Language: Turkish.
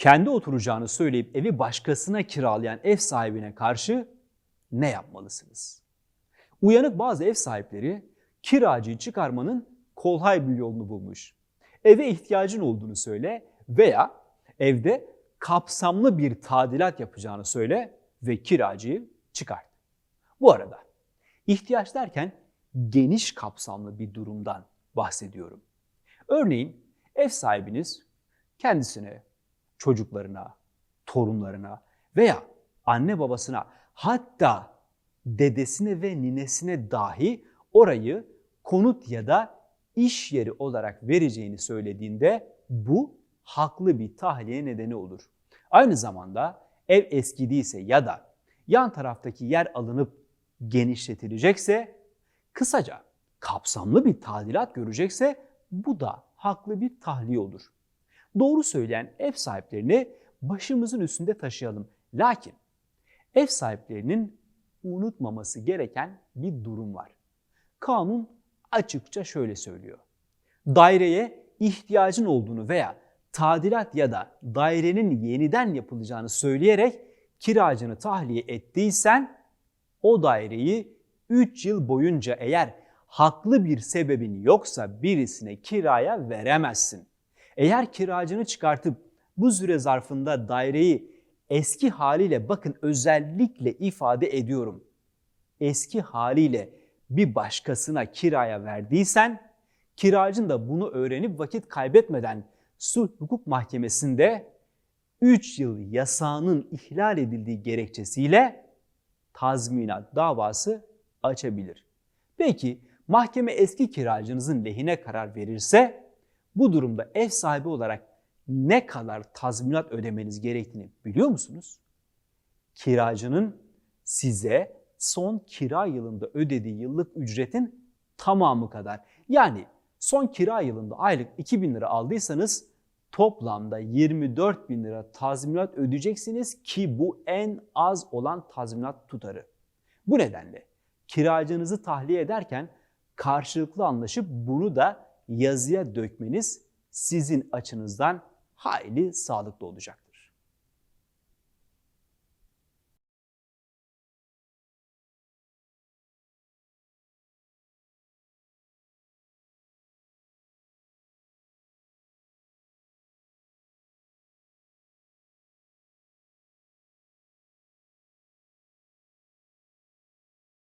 kendi oturacağını söyleyip evi başkasına kiralayan ev sahibine karşı ne yapmalısınız? Uyanık bazı ev sahipleri kiracıyı çıkarmanın kolay bir yolunu bulmuş. Eve ihtiyacın olduğunu söyle veya evde kapsamlı bir tadilat yapacağını söyle ve kiracıyı çıkart. Bu arada ihtiyaç derken geniş kapsamlı bir durumdan bahsediyorum. Örneğin ev sahibiniz kendisine, çocuklarına, torunlarına veya anne babasına hatta dedesine ve ninesine dahi orayı konut ya da iş yeri olarak vereceğini söylediğinde bu haklı bir tahliye nedeni olur. Aynı zamanda ev eskidiyse ya da yan taraftaki yer alınıp genişletilecekse kısaca kapsamlı bir tadilat görecekse bu da haklı bir tahliye olur. Doğru söyleyen ev sahiplerini başımızın üstünde taşıyalım. Lakin ev sahiplerinin unutmaması gereken bir durum var. Kanun açıkça şöyle söylüyor. Daireye ihtiyacın olduğunu veya tadilat ya da dairenin yeniden yapılacağını söyleyerek kiracını tahliye ettiysen o daireyi 3 yıl boyunca eğer haklı bir sebebin yoksa birisine kiraya veremezsin. Eğer kiracını çıkartıp bu süre zarfında daireyi eski haliyle bakın özellikle ifade ediyorum. Eski haliyle bir başkasına kiraya verdiysen kiracın da bunu öğrenip vakit kaybetmeden sulh hukuk mahkemesinde 3 yıl yasağının ihlal edildiği gerekçesiyle tazminat davası açabilir. Peki mahkeme eski kiracınızın lehine karar verirse bu durumda ev sahibi olarak ne kadar tazminat ödemeniz gerektiğini biliyor musunuz? Kiracının size son kira yılında ödediği yıllık ücretin tamamı kadar. Yani son kira yılında aylık 2000 lira aldıysanız toplamda 24 bin lira tazminat ödeyeceksiniz ki bu en az olan tazminat tutarı. Bu nedenle kiracınızı tahliye ederken karşılıklı anlaşıp bunu da yazıya dökmeniz sizin açınızdan hayli sağlıklı olacaktır.